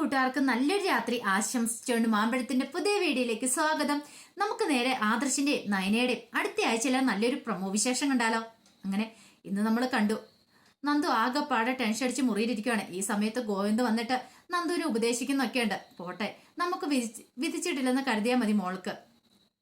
കൂട്ടുകാർക്ക് നല്ലൊരു രാത്രി ആശംസിച്ചുകൊണ്ട് മാമ്പഴത്തിന്റെ പുതിയ വീഡിയോയിലേക്ക് സ്വാഗതം. നമുക്ക് നേരെ ആദർശിന്റെ നയനയുടെ അടുത്ത ആഴ്ചയിലെ നല്ലൊരു പ്രമോ വിശേഷം കണ്ടാലോ? അങ്ങനെ ഇന്ന് നമ്മൾ കണ്ടു. നന്ദു ആകെ ആകെപ്പാടെ ടെൻഷൻ അടിച്ച് മുറിയിലിരിക്കുകയാണ് ഈ സമയത്ത് ഗോവിന്ദ് വന്നിട്ട് നന്ദുവിനെ ഉപദേശിക്കുന്നൊക്കെ ഉണ്ട് പോട്ടെ നമുക്ക് വിധിച്ച് വിധിച്ചിട്ടില്ലെന്ന് കരുതിയാൽ മതി മോൾക്ക്.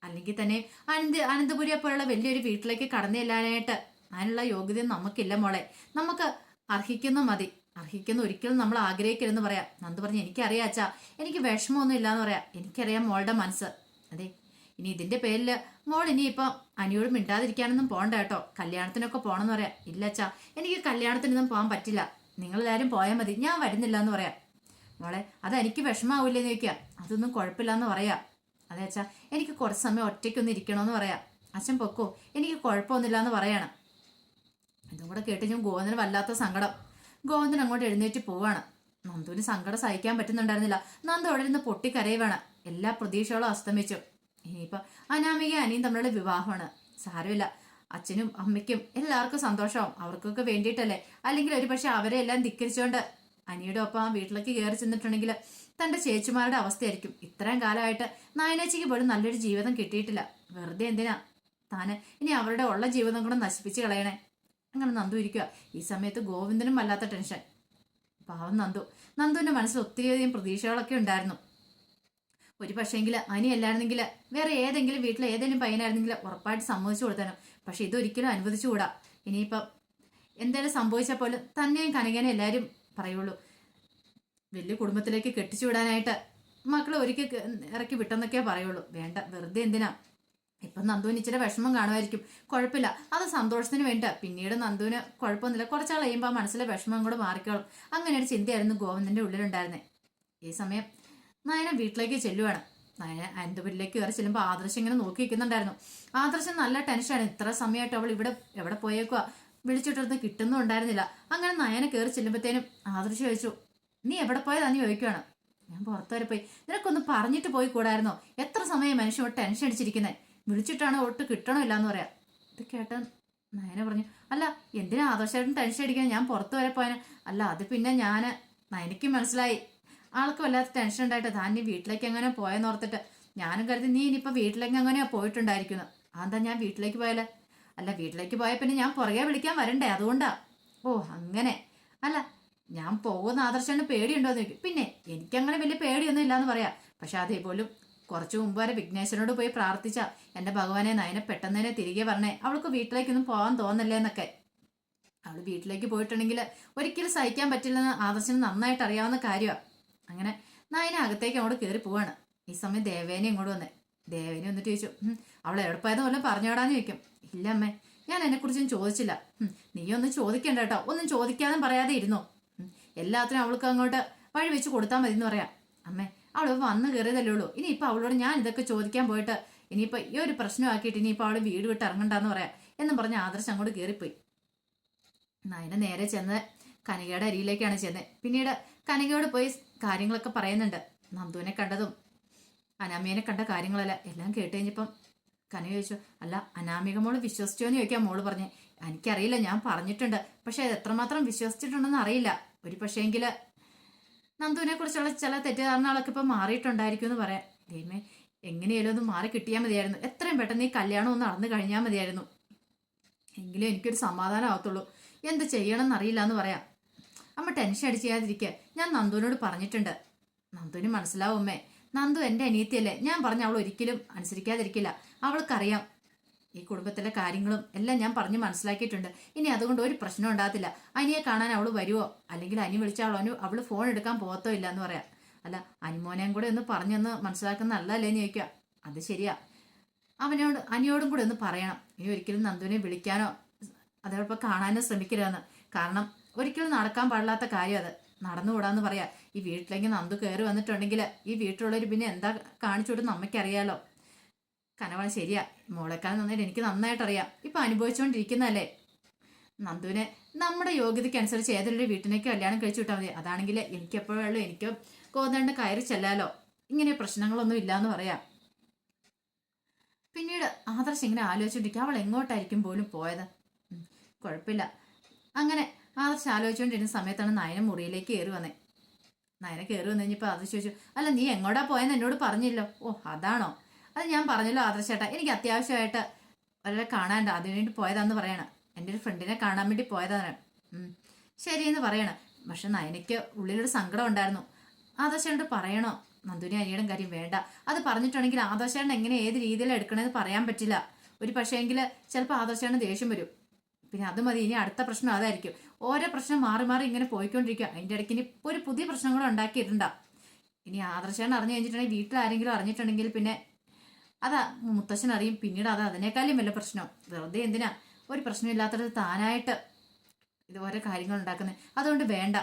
അല്ലെങ്കിൽ തന്നെ അനന്ത് അനന്തപുരിയെ പോലുള്ള വലിയൊരു വീട്ടിലേക്ക് കടന്നു ചെല്ലാനായിട്ട് അതിനുള്ള യോഗ്യത നമുക്കില്ല മോളെ. നമുക്ക് അർഹിക്കുന്നു മതി. അർഹിക്കുന്ന ഒരിക്കലും നമ്മൾ ആഗ്രഹിക്കരുതെന്ന് പറയാം. നന്ദു പറഞ്ഞു എനിക്കറിയാം അച്ഛാ എനിക്ക് വിഷമമൊന്നും ഇല്ലാന്ന് പറയാം. എനിക്കറിയാം മോളുടെ മനസ്സ്. അതെ ഇനി ഇതിന്റെ പേരിൽ മോൾ ഇനി ഇനിയിപ്പം അനിയോട് മിണ്ടാതിരിക്കാനൊന്നും പോകണ്ട കേട്ടോ. കല്യാണത്തിനൊക്കെ പോകണമെന്ന് പറയാം. ഇല്ല അച്ഛാ എനിക്ക് കല്യാണത്തിനൊന്നും പോകാൻ പറ്റില്ല. നിങ്ങളെല്ലാവരും പോയാൽ മതി. ഞാൻ വരുന്നില്ല എന്ന് പറയാം. മോളെ അത് എനിക്ക് വിഷമാവില്ലെന്ന് ചോദിക്കുക അതൊന്നും കുഴപ്പമില്ല എന്ന് പറയാം. അതെ അച്ഛാ എനിക്ക് കുറച്ച് സമയം ഒറ്റയ്ക്കൊന്ന് ഇരിക്കണമെന്ന് പറയാം. അച്ഛൻ പൊക്കോ എനിക്ക് കുഴപ്പമൊന്നുമില്ല എന്ന് പറയാണ്. ഇതും കൂടെ കേട്ട് ഞാൻ ഗോവിന്ദന് വല്ലാത്ത സങ്കടം. ഗോവിന്ദൻ അങ്ങോട്ട് എഴുന്നേറ്റ് പോവാണ്. നന്ദുവിന് സങ്കടം സഹിക്കാൻ പറ്റുന്നുണ്ടായിരുന്നില്ല. നന്ദു അവിടെ നിന്ന് പൊട്ടിക്കരയുവാണ്. എല്ലാ പ്രതീക്ഷകളും അസ്തമിച്ചു. ഇനിയിപ്പോ അനാമിക അനിയും തമ്മിലുള്ള വിവാഹമാണ്. സാരമില്ല. അച്ഛനും അമ്മയ്ക്കും എല്ലാവർക്കും സന്തോഷവും. അവർക്കൊക്കെ വേണ്ടിയിട്ടല്ലേ? അല്ലെങ്കിൽ ഒരു പക്ഷെ അവരെ എല്ലാം ധിക്കരിച്ചുകൊണ്ട് അനിയുടെ ഒപ്പം ആ വീട്ടിലേക്ക് കയറി ചെന്നിട്ടുണ്ടെങ്കിൽ തന്റെ ചേച്ചിമാരുടെ അവസ്ഥയായിരിക്കും. ഇത്രയും കാലമായിട്ട് നായനേച്ചിക്ക് പോലും നല്ലൊരു ജീവിതം കിട്ടിയിട്ടില്ല. വെറുതെ എന്തിനാ? താന് ഇനി അവരുടെ ഉള്ള ജീവിതം കൂടെ നശിപ്പിച്ച് കളയണേ. അങ്ങനെ നന്ദു ഇരിക്കുക ഈ സമയത്ത് ഗോവിന്ദനും വല്ലാത്ത ടെൻഷൻ. പാവം നന്ദു. നന്ദുവിന്റെ മനസ്സിൽ ഒത്തിരിയധികം പ്രതീക്ഷകളൊക്കെ ഉണ്ടായിരുന്നു. ഒരു പക്ഷേങ്കിൽ അനി അല്ലായിരുന്നെങ്കിൽ വേറെ ഏതെങ്കിലും വീട്ടിലെ ഏതെങ്കിലും പയ്യനായിരുന്നെങ്കിൽ ഉറപ്പായിട്ട് സമ്മതിച്ചു കൊടുത്തേനും. പക്ഷെ ഇതൊരിക്കലും അനുവദിച്ചുകൂടാ. ഇനിയിപ്പം എന്തെങ്കിലും സംഭവിച്ചാൽ പോലും തന്നെയും കനകേനെ എല്ലാവരും പറയുള്ളൂ. വലിയ കുടുംബത്തിലേക്ക് കെട്ടിച്ചു വിടാനായിട്ട് മക്കളെ ഒരിക്കൽ ഇറക്കി വിട്ടെന്നൊക്കെ പറയുള്ളൂ. വേണ്ട വെറുതെ എന്തിനാ? ഇപ്പം നന്ദുവിന് ഇച്ചിരി വിഷമം കാണുമായിരിക്കും. കുഴപ്പമില്ല. അത് സന്തോഷത്തിന് വേണ്ട പിന്നീട് നന്ദുവിന് കുഴപ്പമൊന്നുമില്ല. കുറച്ചാൾ കഴിയുമ്പോൾ മനസ്സിലെ വിഷമം കൂടെ മാറിക്കോളും. അങ്ങനെ ഒരു ചിന്തയായിരുന്നു ഗോവിന്ദന്റെ ഉള്ളിലുണ്ടായിരുന്നത് ഈ സമയം നയന വീട്ടിലേക്ക് ചെല്ലുവാണ്. നയന അനന്തപുരിലേക്ക് കയറി ചെല്ലുമ്പോൾ ആദർശം ഇങ്ങനെ നോക്കി നിൽക്കുന്നുണ്ടായിരുന്നു. ആദർശം നല്ല ടെൻഷനാണ്. ഇത്ര സമയമായിട്ട് അവൾ ഇവിടെ എവിടെ പോയേക്കുക വിളിച്ചിട്ടിരുന്ന് കിട്ടുന്നുണ്ടായിരുന്നില്ല അങ്ങനെ നയന കയറി ചെല്ലുമ്പോഴത്തേനും ആദർശം ചോദിച്ചു നീ എവിടെ പോയതാന്ന് ചോദിക്കുവാണ്. ഞാൻ പുറത്തു വരെ പോയി. നിനക്കൊന്ന് പറഞ്ഞിട്ട് പോയി കൂടായിരുന്നോ? എത്ര സമയം മനുഷ്യൻ ടെൻഷൻ അടിച്ചിരിക്കുന്നത് വിളിച്ചിട്ടാണ് ഒട്ട് കിട്ടണമില്ല എന്ന് പറയാ. ഇത് കേട്ട നയന പറഞ്ഞു അല്ല എന്തിനാ ആദർശമായിട്ടും ടെൻഷൻ അടിക്കാൻ? ഞാൻ പുറത്തു വരെ പോയനെ. അല്ല അത് പിന്നെ ഞാൻ നയനയ്ക്ക് മനസ്സിലായി. ആൾക്ക് വല്ലാത്ത ടെൻഷൻ ഉണ്ടായിട്ട് താൻ നീ വീട്ടിലേക്ക് എങ്ങനെ പോയെന്ന് ഓർത്തിട്ട് ഞാനും കരുതി നീ ഇനിയിപ്പോൾ വീട്ടിലേക്ക് എങ്ങനെയാ പോയിട്ടുണ്ടായിരിക്കുന്നു. അതെന്താ ഞാൻ വീട്ടിലേക്ക് പോയാലേ? അല്ല വീട്ടിലേക്ക് പോയ പിന്നെ ഞാൻ പുറകെ വിളിക്കാൻ വരണ്ടേ? അതുകൊണ്ടാ. ഓ അങ്ങനെ. അല്ല ഞാൻ പോകുന്ന ആദർശന് പേടിയുണ്ടോ എന്ന് ചോദിക്കും. പിന്നെ എനിക്കങ്ങനെ വലിയ പേടിയൊന്നും ഇല്ലാന്ന് പറയാം. പക്ഷെ അതേപോലും കുറച്ചു മുമ്പ് വരെ വിഘ്നേശ്വരനോട് പോയി പ്രാർത്ഥിച്ച. എന്റെ ഭഗവാനെ നയനെ പെട്ടെന്ന് തന്നെ തിരികെ പറഞ്ഞേ. അവൾക്ക് വീട്ടിലേക്കൊന്നും പോകാൻ തോന്നല്ലേ എന്നൊക്കെ അവൾ വീട്ടിലേക്ക് പോയിട്ടുണ്ടെങ്കിൽ ഒരിക്കലും സഹിക്കാൻ പറ്റില്ലെന്ന് ആദർശന് നന്നായിട്ട് അറിയാവുന്ന കാര്യമാണ് അങ്ങനെ നയന അകത്തേക്ക് അങ്ങോട്ട് കയറി പോവാണ്. ഈ സമയം ദേവേനെ ഇങ്ങോട്ട് വന്നേ. ദേവേനെ വന്നിട്ട് ചോദിച്ചു അവൾ പോയെന്ന് വല്ലതും പറഞ്ഞോടാന്ന് ചോദിക്കും. ഇല്ല അമ്മേ ഞാൻ എന്നെക്കുറിച്ചൊന്നും ചോദിച്ചില്ല. "ഉം, നീ ഒന്നും ചോദിക്കണ്ട കേട്ടോ. ഒന്നും ചോദിക്കാതെ പറയാതെ ഇരുന്നോ. എല്ലാത്തിനും അവൾക്ക് അങ്ങോട്ട് വഴി വെച്ച് കൊടുത്താൽ മതി എന്ന് പറയാം. അമ്മേ അവൾ വന്ന് കയറിയതല്ലേ ഉള്ളൂ. ഇനിയിപ്പോൾ അവളോട് ഞാൻ ഇതൊക്കെ ചോദിക്കാൻ പോയിട്ട് ഇനിയിപ്പോൾ ഈ ഒരു പ്രശ്നമാക്കിയിട്ട് ഇനിയിപ്പോൾ അവൾ വീട് വിട്ട് ഇറങ്ങണ്ടെന്ന് പറയാം എന്നും പറഞ്ഞ് ആദർശം അങ്ങോട്ട് കയറിപ്പോയി. നയന നേരെ ചെന്ന് കനികയുടെ അരിയിലേക്കാണ് ചെന്നത് പിന്നീട് കനികയോട് പോയി കാര്യങ്ങളൊക്കെ പറയുന്നുണ്ട്. നന്ദുവിനെ കണ്ടതും അനാമിയനെ കണ്ട കാര്യങ്ങളല്ല എല്ലാം കേട്ട് കഴിഞ്ഞപ്പം കനിക ചോദിച്ചു അല്ല അനാമിക മോൾ വിശ്വസിച്ചോ എന്ന് ചോദിക്കാം മോൾ പറഞ്ഞ്. എനിക്കറിയില്ല ഞാൻ പറഞ്ഞിട്ടുണ്ട്. പക്ഷെ അത് എത്രമാത്രം വിശ്വസിച്ചിട്ടുണ്ടെന്ന് അറിയില്ല. ഒരു പക്ഷേങ്കിൽ നന്ദുവിനെ കുറിച്ചുള്ള ചില തെറ്റിദ്ധാരണകളൊക്കെ ഇപ്പൊ മാറിയിട്ടുണ്ടായിരിക്കും എന്ന് പറയാം. ദൈവമേ എങ്ങനെയാലും ഒന്ന് മാറി കിട്ടിയാൽ മതിയായിരുന്നു. എത്രയും പെട്ടെന്ന് ഈ കല്യാണം ഒന്ന് നടന്നു കഴിഞ്ഞാൽ മതിയായിരുന്നു. എങ്കിലും എനിക്കൊരു സമാധാനം ആവത്തുള്ളൂ. എന്ത് ചെയ്യണം എന്നറിയില്ല എന്ന് പറയാം. അമ്മ ടെൻഷൻ അടിച്ച് ഞാൻ നന്ദുവിനോട് പറഞ്ഞിട്ടുണ്ട്. നന്ദുവിന് മനസ്സിലാവും അമ്മേ നന്ദു എന്റെ അനിയത്തിയല്ലേ? ഞാൻ പറഞ്ഞ അവൾ ഒരിക്കലും അനുസരിക്കാതിരിക്കില്ല. അവൾക്കറിയാം ഈ കുടുംബത്തിലെ കാര്യങ്ങളും എല്ലാം ഞാൻ പറഞ്ഞു മനസ്സിലാക്കിയിട്ടുണ്ട്. ഇനി അതുകൊണ്ട് ഒരു പ്രശ്നം ഉണ്ടാകത്തില്ല. അനിയെ കാണാൻ അവൾ വരുമോ അല്ലെങ്കിൽ അനി വിളിച്ചാൽ അവളു അവൾ ഫോൺ എടുക്കാൻ പോകത്തോ ഇല്ല എന്ന് പറയാം. അല്ല അനിമോനെയും കൂടെ ഒന്ന് പറഞ്ഞൊന്ന് മനസ്സിലാക്കുന്ന നല്ലതല്ലേ എന്ന് ചോദിക്കുക. അത് ശരിയാ. അവനോട് അനിയോടും കൂടെ ഒന്ന് പറയണം. ഇനി ഒരിക്കലും നന്ദുവിനെ വിളിക്കാനോ അതോടൊപ്പം കാണാനോ ശ്രമിക്കരുതെന്ന്. കാരണം ഒരിക്കലും നടക്കാൻ പാടില്ലാത്ത കാര്യം അത്. നടന്നുകൂടാന്ന് പറയാ. ഈ വീട്ടിലേക്ക് നന്ദു കയറി വന്നിട്ടുണ്ടെങ്കിൽ ഈ വീട്ടിലുള്ളവർ പിന്നെ എന്താ കാണിച്ചു കൊടുത്ത് നമ്മക്കറിയാലോ കനവാണ് ശരിയാ. മോളെക്കാൾ നന്നായിട്ട് എനിക്ക് നന്നായിട്ട് അറിയാം ഇപ്പൊ അനുഭവിച്ചുകൊണ്ടിരിക്കുന്നതല്ലേ നന്ദുവിനെ നമ്മുടെ യോഗ്യതയ്ക്ക് അനുസരിച്ച് ഏതൊരു വീട്ടിലേക്ക് കല്യാണം കഴിച്ചു വിട്ടാൽ മതി. അതാണെങ്കിൽ എനിക്കെപ്പോഴും എനിക്ക് കോതണ്ട് കയറി ചെല്ലാലോ. ഇങ്ങനെ പ്രശ്നങ്ങളൊന്നും ഇല്ലാന്ന് പറയാം. പിന്നീട് ആദർശ് ഇങ്ങനെ ആലോചിച്ചോണ്ടിരിക്കും. അവൾ എങ്ങോട്ടായിരിക്കും പോലും പോയത്? കുഴപ്പമില്ല. അങ്ങനെ ആദർശ് ആലോചിച്ചുകൊണ്ടിരുന്ന സമയത്താണ് നയന മുറിയിലേക്ക് കയറി വന്നേ. നയന കയറി വന്നു കഴിഞ്ഞപ്പോൾ ആദർശ് ചോദിച്ചു അല്ല നീ എങ്ങോട്ടാ പോയെന്ന് എന്നോട് പറഞ്ഞില്ലോ? ഓ അതാണോ? അത് ഞാൻ പറഞ്ഞല്ലോ ആദർശേട്ടാ എനിക്ക് അത്യാവശ്യമായിട്ട് ഒരാളെ കാണാണ്ട് അതിനു വേണ്ടി പോയതാന്ന് പറയണം. എന്റെ ഒരു ഫ്രണ്ടിനെ കാണാൻ വേണ്ടി പോയതാണ്. ശരി എന്ന് പറയണം. പക്ഷെ നയനയ്ക്ക് ഉള്ളിലൊരു സങ്കടം ഉണ്ടായിരുന്നു. ആദർശേട്ട് പറയണോ? നന്ദുവിനെ അനിയുടെ കാര്യം വേണ്ട. അത് പറഞ്ഞിട്ടുണ്ടെങ്കിൽ ആദർശേട്ടൻ എങ്ങനെ ഏത് രീതിയിൽ എടുക്കണമെന്ന് പറയാൻ പറ്റില്ല. ഒരു പക്ഷേങ്കിൽ ചിലപ്പോൾ ആദർശേട്ടന് ദേഷ്യം വരും. പിന്നെ അത് മതി. ഇനി അടുത്ത പ്രശ്നം അതായിരിക്കും. ഓരോ പ്രശ്നം മാറി മാറി ഇങ്ങനെ പോയിക്കൊണ്ടിരിക്കുക. അതിന്റെ ഇടയ്ക്ക് ഇനി ഒരു പുതിയ പ്രശ്നങ്ങളും ഉണ്ടാക്കിയിട്ടുണ്ടാവും ഉണ്ടാക്കിയിട്ടുണ്ടാ. ഇനി ആദർശേട്ടൻ അറിഞ്ഞു കഴിഞ്ഞിട്ടുണ്ടെങ്കിൽ വീട്ടിൽ ആരെങ്കിലും അറിഞ്ഞിട്ടുണ്ടെങ്കിൽ പിന്നെ അതാ മുത്തശ്ശൻ അറിയും പിന്നീട് അത് അതിനേക്കാളും വലിയ പ്രശ്നം. വെറുതെ എന്തിനാ? ഒരു പ്രശ്നമില്ലാത്തത് താനായിട്ട് ഇതുപോലെ കാര്യങ്ങൾ ഉണ്ടാക്കുന്നത് അതുകൊണ്ട് വേണ്ട.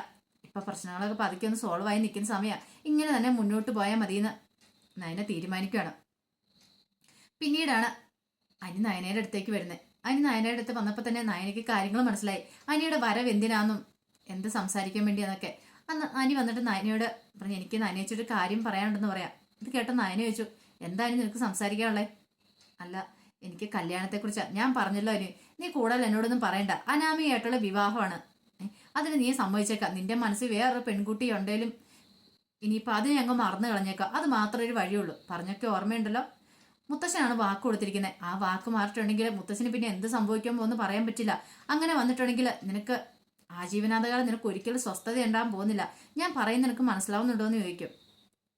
ഇപ്പൊ പ്രശ്നങ്ങളൊക്കെ പതുക്കെ ഒന്ന് സോൾവ് ആയി നിൽക്കുന്ന സമയമാണ് ഇങ്ങനെ തന്നെ മുന്നോട്ട് പോയാൽ മതിയെന്ന് നയന തീരുമാനിക്കുകയാണ് പിന്നീടാണ് അനി നയനയുടെ അടുത്തേക്ക് വരുന്നത് അനി നയനയുടെ അടുത്ത് വന്നപ്പോൾ തന്നെ നയനയ്ക്ക് കാര്യങ്ങൾ മനസ്സിലായി. അനിയുടെ വരവ് എന്തിനാന്നും എന്ത് സംസാരിക്കാൻ വേണ്ടിയാന്നൊക്കെ. അന്ന് അനി വന്നിട്ട് നയനയോട് പറഞ്ഞു എനിക്ക് നയനയച്ചൊരു കാര്യം പറയാനുണ്ടെന്ന് പറയാം. ഇത് കേട്ട നയന ചോദിച്ചു എന്താണ് നിനക്ക് സംസാരിക്കാനുള്ളത് അല്ല എനിക്ക് കല്യാണത്തെക്കുറിച്ചാണ് ഞാൻ പറഞ്ഞല്ലോ അതിന് നീ കൂടുതൽ എന്നോടൊന്നും പറയണ്ട. അനാമികയായിട്ടുള്ള വിവാഹമാണ്. അതിന് നീ സമ്മതിച്ചേക്കാം. നിന്റെ മനസ്സിൽ വേറൊരു പെൺകുട്ടി ഉണ്ടെങ്കിലും ഇനിയിപ്പോൾ അത് ഞങ്ങൾ മറന്നു കളഞ്ഞേക്കാം. അത് മാത്രമേ ഒരു വഴിയുള്ളൂ. പറഞ്ഞൊക്കെ ഓർമ്മയുണ്ടല്ലോ? മുത്തശ്ശനാണ് വാക്ക് കൊടുത്തിരിക്കുന്നത് ആ വാക്ക് മാറിയിട്ടുണ്ടെങ്കിൽ മുത്തശ്ശന് പിന്നെ എന്ത് സംഭവിക്കാൻ പോകുന്നു പറയാൻ പറ്റില്ല. അങ്ങനെ വന്നിട്ടുണ്ടെങ്കിൽ നിനക്ക് ആജീവനാഥകാലം നിനക്ക് ഒരിക്കലും സ്വസ്ഥത ഉണ്ടാകാൻ പോകുന്നില്ല. ഞാൻ പറയുന്ന നിനക്ക് മനസ്സിലാവുന്നുണ്ടോ എന്ന് ചോദിക്കും.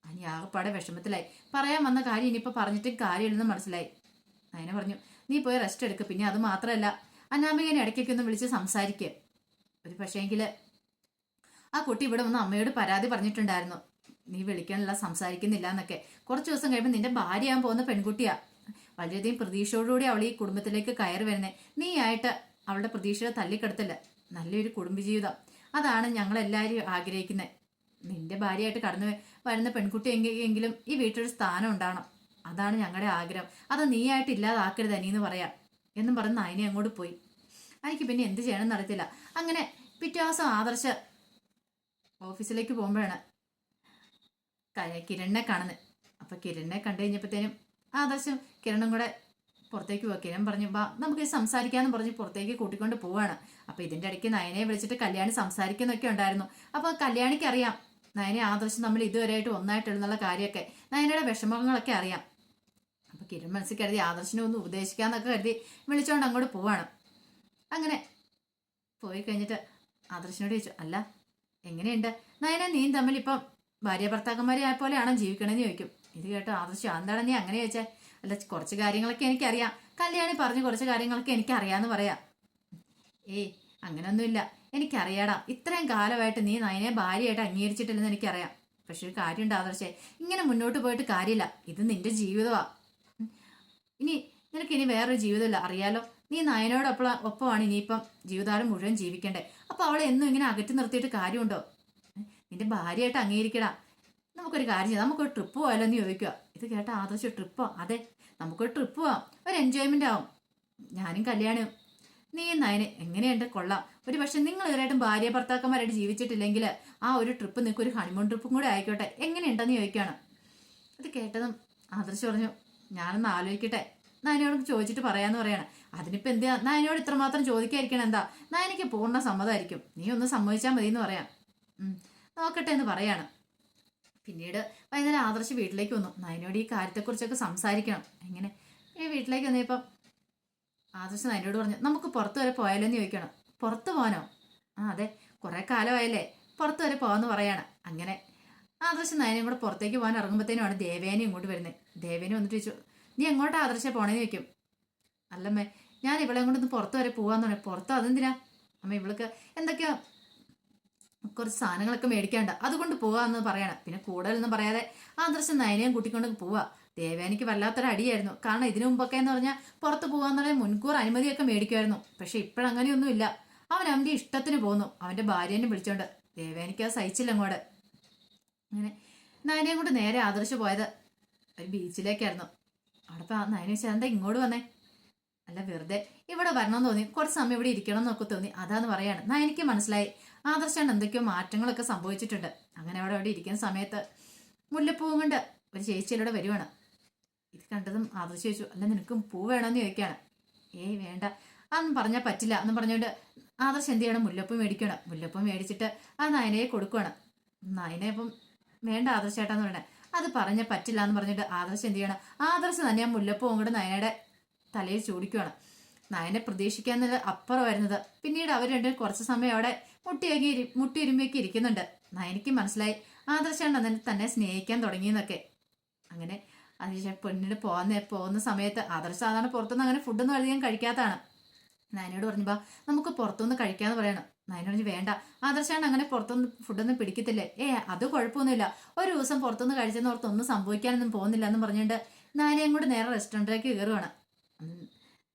അനി ആകെപ്പാടെ വിഷമത്തിലായി. പറയാൻ വന്ന കാര്യം ഇനിയിപ്പോൾ പറഞ്ഞിട്ടും കാര്യമില്ലെന്ന് മനസ്സിലായി. അതിനെ പറഞ്ഞു നീ പോയി റെസ്റ്റ് എടുക്ക് പിന്നെ അത് മാത്രമല്ല അനാമികനെ ഇടയ്ക്കൊക്കെ ഒന്ന് വിളിച്ച് സംസാരിക്കുക ഒരു പക്ഷേങ്കിൽ ആ കുട്ടി ഇവിടെ വന്ന് അമ്മയോട് പരാതി പറഞ്ഞിട്ടുണ്ടായിരുന്നു. നീ വിളിക്കാനുള്ള സംസാരിക്കുന്നില്ല എന്നൊക്കെ. കുറച്ച് ദിവസം കഴിയുമ്പോൾ നിന്റെ ഭാര്യയാകാൻ പോകുന്ന പെൺകുട്ടിയാ. വളരെയധികം പ്രതീക്ഷയോടുകൂടി അവൾ ഈ കുടുംബത്തിലേക്ക് കയറി വരുന്നത് നീ ആയിട്ട് അവളുടെ പ്രതീക്ഷയെ തള്ളിക്കെടുത്തില്ല. നല്ലൊരു കുടുംബജീവിതം. അതാണ് ഞങ്ങളെല്ലാവരും ആഗ്രഹിക്കുന്നത് നിന്റെ ഭാര്യയായിട്ട് കടന്നു വരുന്ന പെൺകുട്ടി എങ്കിലും ഈ വീട്ടിലൊരു സ്ഥാനം ഉണ്ടാവണം അതാണ് ഞങ്ങളുടെ ആഗ്രഹം. അത് നീയായിട്ട് ഇല്ലാതാക്കരുത് അനിയെന്ന് പറയാം. എന്നും പറഞ്ഞ് നയനെ അങ്ങോട്ട് പോയി. അനിക്ക് പിന്നെ എന്ത് ചെയ്യണമെന്ന് അറിയത്തില്ല. അങ്ങനെ പിറ്റേ ദിവസം ആദർശ ഓഫീസിലേക്ക് പോകുമ്പോഴാണ് കിരണിനെ കാണുന്നത് അപ്പൊ കിരണിനെ കണ്ടു കഴിഞ്ഞപ്പോഴത്തേനും ആദർശം കിരണും കൂടെ പുറത്തേക്ക് പോവാ കിരൺ പറഞ്ഞു ബാ നമുക്ക് സംസാരിക്കാന്ന് പറഞ്ഞ് പുറത്തേക്ക് കൂട്ടിക്കൊണ്ട് പോവാണ്. അപ്പൊ ഇതിന്റെ ഇടയ്ക്ക് നയനയെ വിളിച്ചിട്ട് കല്യാണി സംസാരിക്കുന്നൊക്കെ ഉണ്ടായിരുന്നു. അപ്പൊ കല്യാണിക്ക് അറിയാം നയനെ ആദർശം നമ്മൾ ഇതുവരെയായിട്ട് ഒന്നായിട്ടുള്ള കാര്യമൊക്കെ നയനയുടെ വിഷമങ്ങളൊക്കെ അറിയാം. അപ്പൊ കിരൺ മനസ്സിൽ കരുതി ആദർശനെ ഒന്ന് ഉപദേശിക്കാന്നൊക്കെ കരുതി വിളിച്ചോണ്ട് അങ്ങോട്ട് പോവാണ്. അങ്ങനെ പോയി കഴിഞ്ഞിട്ട് ആദർശനോട് ചോദിച്ചു അല്ല എങ്ങനെയുണ്ട്? നയന നീയും തമ്മിൽ ഇപ്പം ഭാര്യ ഭർത്താക്കന്മാരെ പോലെയാണോ ജീവിക്കണമെന്ന് ചോദിക്കും. ഇത് കേട്ടോ ആദർശം എന്താണ് നീ അങ്ങനെ ചോദിച്ചേ? അല്ല കുറച്ച് കാര്യങ്ങളൊക്കെ എനിക്കറിയാം. കല്യാണി പറഞ്ഞു കുറച്ച് കാര്യങ്ങളൊക്കെ എനിക്കറിയാന്ന് പറയാം. ഏയ് അങ്ങനൊന്നുമില്ല. എനിക്കറിയാടാ ഇത്രയും കാലമായിട്ട് നീ നയനെ ഭാര്യയായിട്ട് അംഗീകരിച്ചിട്ടില്ലെന്ന് എനിക്കറിയാം. പക്ഷെ ഒരു കാര്യമുണ്ട് ആദർശേ ഇങ്ങനെ മുന്നോട്ട് പോയിട്ട് കാര്യമില്ല. ഇത് നിന്റെ ജീവിതമാ. ഇനി നിനക്ക് ഇനി വേറൊരു ജീവിതമില്ല അറിയാലോ? നീ നയനോടൊപ്പം ഒപ്പമാണ് ഇനിയിപ്പം ജീവിതകാലം മുഴുവൻ ജീവിക്കേണ്ടത്. അപ്പൊ അവളെ എന്നും ഇങ്ങനെ അകറ്റി നിർത്തിയിട്ട് കാര്യമുണ്ടോ? നിന്റെ ഭാര്യയായിട്ട് അംഗീകരിക്കടാ. നമുക്കൊരു കാര്യം ചെയ്യാം. നമുക്കൊരു ട്രിപ്പ് പോയാലോ എന്ന് ചോദിക്കുക ഇത് കേട്ട ആദർശം ട്രിപ്പോ അതെ നമുക്കൊരു ട്രിപ്പ് പോവാം. ഒരു എൻജോയ്മെന്റ് ആവും. ഞാനും കല്യാണം. നീ നയന് എങ്ങനെയുണ്ട്? കൊള്ളാം. ഒരു പക്ഷെ നിങ്ങൾ ഇവരായിട്ടും ഭാര്യ ഭർത്താക്കന്മാരായിട്ട് ജീവിച്ചിട്ടില്ലെങ്കിൽ ആ ഒരു ട്രിപ്പ് നിങ്ങൾക്ക് ഒരു ഹണിമൂൺ ട്രിപ്പും കൂടെ ആയിക്കോട്ടെ. എങ്ങനെയുണ്ടെന്ന് ചോദിക്കുകയാണ് അത് കേട്ടതും ആദർശ് പറഞ്ഞു ഞാനൊന്ന് ആലോചിക്കട്ടെ. നയനോട് ചോദിച്ചിട്ട് പറയാന്ന് അതിനിപ്പോ എന്തിനാ? നയനോട് ഇത്രമാത്രം ചോദിക്കാതിരിക്കണം എന്താ? നയനയ്ക്ക് പൂർണ സമ്മതമായിരിക്കും. നീ ഒന്ന് സമ്മതിച്ചാൽ മതി എന്ന് പറയാം നോക്കട്ടെ എന്ന് പറയാണ്. പിന്നീട് വൈകുന്നേരം ആദർശ് വീട്ടിലേക്ക് വന്നു. നയനോട് ഈ കാര്യത്തെക്കുറിച്ചൊക്കെ സംസാരിക്കണം. എങ്ങനെ? ഈ വീട്ടിലേക്ക് വന്നപ്പം ആദർശ് നയനോട് പറഞ്ഞു നമുക്ക് പുറത്ത് വരെ പോയാലോ എന്ന് ചോദിക്കണം. പുറത്ത് പോകാനോ ആ അതെ. കുറേ കാലമായല്ലേ. പുറത്ത് വരെ പോകാന്ന് പറയാണ്. അങ്ങനെ. ആദർശൻ നയനയും കൂടെ പുറത്തേക്ക് പോകാൻ ഇറങ്ങുമ്പോഴത്തേനുമാണ് ദേവേനെ ഇങ്ങോട്ട് വരുന്നത് ദേവേനെ വന്നിട്ട് ചോദിച്ചു നീ എങ്ങോട്ടാ ആദർശ പോണേന്ന് ചോദിക്കും. അല്ലമ്മേ ഞാൻ ഇവളെ ഇങ്ങോട്ടൊന്ന് പുറത്ത് വരെ പോവാന്ന് പറഞ്ഞു. പുറത്ത് അതെന്തിനാ? അമ്മ ഇവൾക്ക് എന്തൊക്കെയോ കുറച്ച് സാധനങ്ങളൊക്കെ മേടിക്കാണ്ട് അതുകൊണ്ട് പോവാന്ന് പറയണം. പിന്നെ കൂടുതലൊന്നും പറയാതെ ആദർശം നയനയും കൂട്ടിക്കൊണ്ട് പോവാ. ദേവേനിക്ക് വല്ലാത്തൊരു അടിയായിരുന്നു കാരണം ഇതിനു മുമ്പൊക്കെ എന്ന് പറഞ്ഞാൽ പുറത്ത് പോകാന്നുള്ള മുൻകൂർ അനുമതിയൊക്കെ മേടിക്കുമായിരുന്നു. പക്ഷെ ഇപ്പോഴങ്ങനെയൊന്നുമില്ല. അവൻ അവന്റെ ഇഷ്ടത്തിന് പോന്നു. അവന്റെ ഭാര്യനെ വിളിച്ചോണ്ട് ദേവേനിക്ക് അത് സഹിച്ചില്ല അങ്ങോട്ട്. അങ്ങനെ നയനയും കൊണ്ട് നേരെ ആദർശ് പോയത് ഒരു ബീച്ചിലേക്കായിരുന്നു. അവിടെ ആ നയന വെച്ചാൽ എന്താ ഇങ്ങോട്ട് വന്നേ? അല്ല വെറുതെ ഇവിടെ വരണം തോന്നി. കുറച്ച് സമയം ഇവിടെ ഇരിക്കണം എന്നൊക്കെ തോന്നി. അതാന്ന് പറയാണ്. നയനിക്ക് മനസ്സിലായി. ആദർശാണ് എന്തൊക്കെയോ മാറ്റങ്ങളൊക്കെ സംഭവിച്ചിട്ടുണ്ട്. അങ്ങനെ അവിടെ അവിടെ ഇരിക്കുന്ന സമയത്ത് മുല്ലപ്പൂവും കൊണ്ട് ഒരു ചേച്ചിയിലൂടെ വരുവാണ്. ഇത് കണ്ടതും ആദർശ ചോദിച്ചു അല്ല നിനക്കും പൂ വേണമെന്ന് ചോദിക്കാണ് ഏയ് വേണ്ട. അതൊന്നും പറഞ്ഞാൽ പറ്റില്ല. എന്ന് പറഞ്ഞുകൊണ്ട് ആദർശ് എന്ത് ചെയ്യണം? മുല്ലപ്പൂ മേടിക്കണം മുല്ലപ്പൂ മേടിച്ചിട്ട് ആ നയനയെ കൊടുക്കുകയാണ്. നയനെ വേണ്ട ആദർശേട്ടാന്ന് പറയണേ. അത് പറഞ്ഞ പറ്റില്ല എന്ന് പറഞ്ഞിട്ട് ആദർശ് എന്ത് ചെയ്യണം? ആദർശ് തന്നെ ആ മുല്ലപ്പൂ അങ്ങോട്ട് നയനയുടെ തലയിൽ ചൂടിക്കുവാണ് നയനെ അപ്പുറം വരുന്നത്. പിന്നീട് അവർ രണ്ടും കുറച്ച് സമയം അവിടെ മുട്ടിയൊക്കെ മുട്ടിയിരുമ്പിയൊക്കെ ഇരിക്കുന്നുണ്ട്. നയനിക്ക് മനസ്സിലായി ആദർശാണ് തന്നെ സ്നേഹിക്കാൻ തുടങ്ങിയെന്നൊക്കെ. അങ്ങനെ അതിനുശേഷം പെണ്ണിന് പോകുന്ന പോകുന്ന സമയത്ത് ആദർശ് സാധാരണ പുറത്തുനിന്ന് അങ്ങനെ ഫുഡൊന്നും അധികം കഴിക്കാത്തതാണ്. നയനോട് പറഞ്ഞപ്പോ നമുക്ക് പുറത്തുനിന്ന് കഴിക്കാന്ന് പറയണം. നയനോട് പറഞ്ഞു വേണ്ട. ആദർശാണ് അങ്ങനെ പുറത്തുനിന്ന് ഫുഡൊന്നും പിടിക്കത്തില്ലേ? ഏ അത് കുഴപ്പമൊന്നുമില്ല. ഒരു ദിവസം പുറത്തുനിന്ന് കഴിച്ചെന്ന് ഓർത്ത് ഒന്നും സംഭവിക്കാനൊന്നും പോകുന്നില്ല എന്ന് പറഞ്ഞുകൊണ്ട് നാനയും കൂടെ നേരെ റെസ്റ്റോറന്റിലേക്ക് കയറുവാണ്.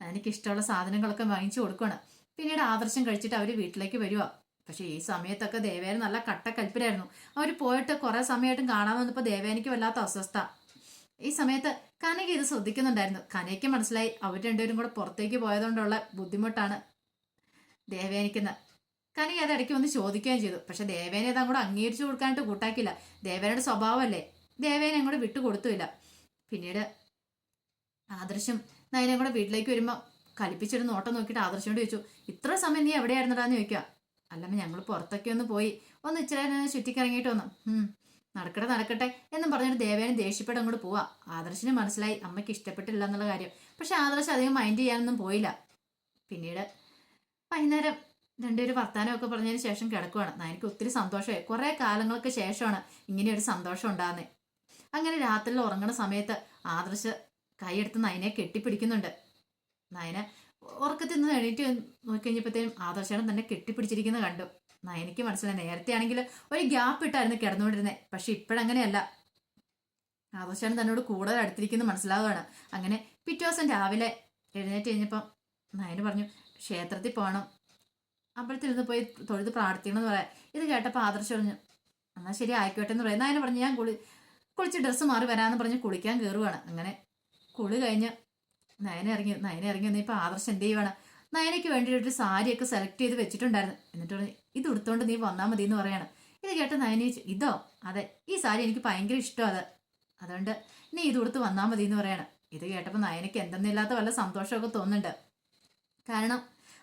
നാനിക്ക് ഇഷ്ടമുള്ള സാധനങ്ങളൊക്കെ വാങ്ങിച്ചു കൊടുക്കുകയാണ് പിന്നീട് ആദർശം കഴിച്ചിട്ട് അവർ വീട്ടിലേക്ക് വരുവാ. പക്ഷേ ഈ സമയത്തൊക്കെ ദേവേന നല്ല കട്ടക്കൽപ്പിലായിരുന്നു. അവർ പോയിട്ട് കുറേ സമയമായിട്ടും കാണാൻ വന്നപ്പോൾ ദേവേനയ്ക്ക് വല്ലാത്ത അസ്വസ്ഥ. ഈ സമയത്ത് കനക ഇത് ശ്രദ്ധിക്കുന്നുണ്ടായിരുന്നു. കനയ്ക്ക് മനസ്സിലായി. അവർ രണ്ടുപേരും കൂടെ പുറത്തേക്ക് പോയതുകൊണ്ടുള്ള ബുദ്ധിമുട്ടാണ് ദേവേനിക്കുന്ന കനക അത് ഇടയ്ക്ക് ഒന്ന് ചോദിക്കുകയും ചെയ്തു. പക്ഷെ ദേവേനെ അത് അങ്ങോട്ട് അംഗീകരിച്ചു കൊടുക്കാനായിട്ട് കൂട്ടാക്കില്ല ദേവേനയുടെ സ്വഭാവമല്ലേ? ദേവേനെ അങ്ങോട്ട് വിട്ടുകൊടുത്തുമില്ല പിന്നീട് ആദർശം നയനെ കൂടെ വീട്ടിലേക്ക് വരുമ്പോൾ കലിപ്പിച്ചൊരു നോട്ടം നോക്കിയിട്ട് ആദർശോട് ചോദിച്ചു ഇത്ര സമയം നീ എവിടെയായിരുന്നടാന്ന് ചോദിക്കുക? അല്ലമ്മ ഞങ്ങൾ പുറത്തൊക്കെ ഒന്ന് പോയി. ഒന്ന് ഇച്ചിരി ചുറ്റിക്കിറങ്ങിയിട്ട് വന്നു. നടക്കട്ടെ നടക്കട്ടെ എന്നും പറഞ്ഞിട്ട് ദേവേനും ദേഷ്യപ്പെട്ട് അങ്ങോട്ട് പോവാ. ആദർശിന് മനസ്സിലായി അമ്മയ്ക്ക് ഇഷ്ടപ്പെട്ടില്ല എന്നുള്ള കാര്യം. പക്ഷെ ആദർശ് അധികം മൈൻഡ് ചെയ്യാനൊന്നും പോയില്ല. പിന്നീട് വൈകുന്നേരം രണ്ടുപേരും വർത്തമാനമൊക്കെ പറഞ്ഞതിന് ശേഷം കിടക്കുവാണ്. എനിക്ക് ഒത്തിരി സന്തോഷമായി. കുറേ കാലങ്ങൾക്ക് ശേഷമാണ് ഇങ്ങനെ ഒരു സന്തോഷം ഉണ്ടാകുന്നത്. അങ്ങനെ രാത്രിയിൽ ഉറങ്ങുന്ന സമയത്ത് ആദർശ് കൈയെടുത്ത് നയനെ കെട്ടിപ്പിടിക്കുന്നുണ്ട്. നയന ഉറക്കത്തിൽ നിന്ന് എണീറ്റ് നോക്കിക്കഴിഞ്ഞപ്പോഴത്തേനും ആദർശനം തന്നെ കെട്ടിപ്പിടിച്ചിരിക്കുന്നത് കണ്ടു. നയനയ്ക്ക് മനസ്സിലായി. നേരത്തെ ആണെങ്കിൽ ഒരു ഗ്യാപ്പ് ഇട്ടായിരുന്നു കിടന്നുകൊണ്ടിരുന്നത് പക്ഷെ ഇപ്പോഴങ്ങനെയല്ല ആദർശനം തന്നോട് കൂടുതൽ അടുത്തിരിക്കുന്നു മനസ്സിലാവുകയാണ്. അങ്ങനെ പിറ്റേ ദിവസം രാവിലെ എഴുന്നേറ്റ് കഴിഞ്ഞപ്പം നയന് പറഞ്ഞു ക്ഷേത്രത്തിൽ പോകണം അമ്പലത്തിൽ നിന്ന് പോയി തൊഴുത് പ്രാർത്ഥിക്കണം എന്ന് പറയാം. ഇത് കേട്ടപ്പോൾ ആദർശം പറഞ്ഞു എന്നാൽ ശരി ആയിക്കോട്ടെ എന്ന് പറയാം. നയന് പറഞ്ഞു ഞാൻ കുളി കുളിച്ച് ഡ്രസ്സ് മാറി വരാമെന്ന് പറഞ്ഞ് കുളിക്കാൻ കയറുവാണ് അങ്ങനെ കുളി കഴിഞ്ഞ് നയന ഇറങ്ങി നയന ഇറങ്ങി വന്നപ്പോൾ ആദർശം എന്ത് ചെയ്യുവാണ്? നയനയ്ക്ക് വേണ്ടിയിട്ട് ഒരു സാരിയൊക്കെ സെലക്ട് ചെയ്ത് വെച്ചിട്ടുണ്ടായിരുന്നു. എന്നിട്ട് ഇത് ഉടുത്തോണ്ട് നീ വന്നാൽ മതി എന്ന് പറയാണ്. ഇത് കേട്ട നയന ഇതോ? അതെ ഈ സാരി എനിക്ക് ഭയങ്കര ഇഷ്ടം അത്. അതുകൊണ്ട് നീ ഇത് ഉടുത്ത് വന്നാൽ മതി എന്ന് പറയണം. ഇത് കേട്ടപ്പോൾ നയനയ്ക്ക് എന്തെന്നില്ലാത്ത വല്ല സന്തോഷമൊക്കെ തോന്നുന്നുണ്ട്. കാരണം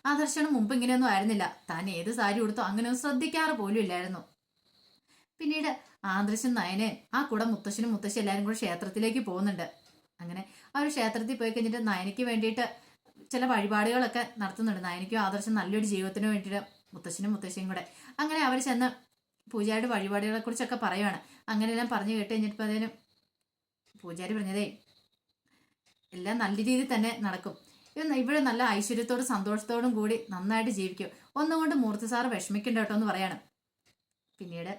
ആദർശനം മുമ്പ് ഇങ്ങനെയൊന്നും ആയിരുന്നില്ല. താൻ ഏത് സാരി ഉടുത്തോ അങ്ങനെയൊന്നും ശ്രദ്ധിക്കാറ് പോലും ഇല്ലായിരുന്നു. പിന്നീട് ആദർശൻ നയനെ ആ കൂടെ മുത്തശ്ശനും മുത്തശ്ശി എല്ലാവരും കൂടെ ക്ഷേത്രത്തിലേക്ക് പോകുന്നുണ്ട്. അങ്ങനെ ആ ഒരു ക്ഷേത്രത്തിൽ പോയി കഴിഞ്ഞിട്ട് നയനയ്ക്ക് വേണ്ടിയിട്ട് ചില വഴിപാടുകളൊക്കെ നടത്തുന്നുണ്ട്. നയനയ്ക്കും ആദർശം നല്ലൊരു ജീവിതത്തിന് വേണ്ടിയിട്ട് മുത്തശ്ശനും മുത്തശ്ശിയും കൂടെ. അങ്ങനെ അവർ ചെന്ന് പൂജാരിയുടെ വഴിപാടുകളെ കുറിച്ചൊക്കെ പറയുവാണ്. അങ്ങനെയെല്ലാം പറഞ്ഞു കേട്ട് കഴിഞ്ഞിട്ട് അതിനും പൂജാരി പറഞ്ഞതേ എല്ലാം നല്ല രീതിയിൽ തന്നെ നടക്കും. ഇവ ഇവിടെ നല്ല ഐശ്വര്യത്തോടും സന്തോഷത്തോടും കൂടി നന്നായിട്ട് ജീവിക്കും. ഒന്നുകൊണ്ട് മൂർത്തി സാറ് വിഷമിക്കണ്ട കേട്ടോ എന്ന് പറയാണ്. പിന്നീട്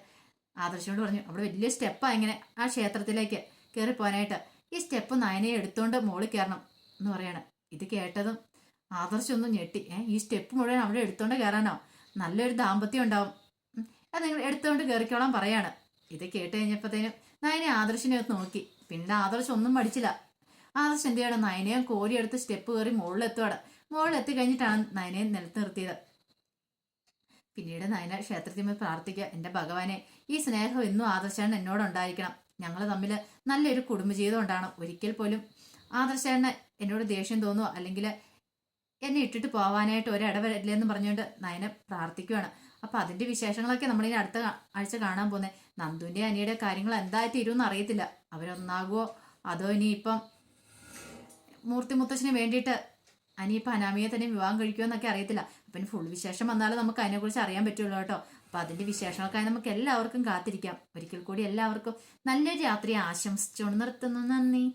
ആദർശനോട് പറഞ്ഞു അവിടെ വലിയ സ്റ്റെപ്പാണ് ഇങ്ങനെ ആ ക്ഷേത്രത്തിലേക്ക് കയറിപ്പോനായിട്ട് ഈ സ്റ്റെപ്പ് നയനയെ എടുത്തുകൊണ്ട് മോളിൽ കയറണം എന്ന് പറയാണ്. ഇത് കേട്ടതും ആദർശമൊന്നും ഞെട്ടി. ഏ ഈ സ്റ്റെപ്പ് മുഴുവൻ അവിടെ എടുത്തോണ്ട് കയറാനോ നല്ലൊരു ദാമ്പത്യം ഉണ്ടാവും. അത് നിങ്ങൾ എടുത്തോണ്ട് കയറിക്കോളാൻ പറയാണ്. ഇത് കേട്ട് കഴിഞ്ഞപ്പോഴത്തേനും നയനെ ആദർശിനെ ഒന്ന് നോക്കി. പിന്നെ ആദർശം ഒന്നും പഠിച്ചില്ല. ആദർശം എന്ത് ചെയ്യണം? നയനയെ കോരിയെടുത്ത് സ്റ്റെപ്പ് കയറി മുകളിലെത്തുവാണ് മുകളിലെത്തി കഴിഞ്ഞിട്ടാണ് നയനെ നിലത്ത് നിർത്തിയത് പിന്നീട് നയന ക്ഷേത്രത്തിൽ പോയി പ്രാർത്ഥിക്കുക. എന്റെ ഭഗവാനെ ഈ സ്നേഹം എന്നും ആദർശാണ് എന്നോട് ഉണ്ടായിരിക്കണം ഞങ്ങൾ തമ്മിൽ നല്ലൊരു കുടുംബജീവിതം ഉണ്ടാകണം ഒരിക്കൽ പോലും ആദർശാണ് എന്നോട് ദേഷ്യം തോന്നുമോ അല്ലെങ്കിൽ എന്നെ ഇട്ടിട്ട് പോവാനായിട്ട് ഒരിടവരില്ലെന്ന് പറഞ്ഞുകൊണ്ട് നയനെ പ്രാർത്ഥിക്കുകയാണ് അപ്പൊ അതിന്റെ വിശേഷങ്ങളൊക്കെ നമ്മളിനി അടുത്ത ആഴ്ച കാണാൻ പോകുന്നത് നന്ദുവിന്റെ അനിയുടെ കാര്യങ്ങൾ എന്തായി തീരുമെന്ന് അറിയത്തില്ല. അവരൊന്നാകുമോ അതോ ഇനിയിപ്പം മൂർത്തി മുത്തശ്ശന് വേണ്ടിയിട്ട് അനിയിപ്പോൾ അനാമിയെ തന്നെ വിവാഹം കഴിക്കുമോ എന്നൊക്കെ അറിയത്തില്ല. അപ്പം ഫുൾ വിശേഷം വന്നാലും നമുക്ക് അതിനെക്കുറിച്ച് അറിയാൻ പറ്റുള്ളൂ കേട്ടോ. അപ്പം അതിന്റെ വിശേഷങ്ങൾക്കായി നമുക്ക് എല്ലാവർക്കും കാത്തിരിക്കാം. ഒരിക്കൽ കൂടി എല്ലാവർക്കും നല്ലൊരു രാത്രി ആശംസിച്ചുകൊണ്ട് നിർത്തുന്നു. നന്ദി.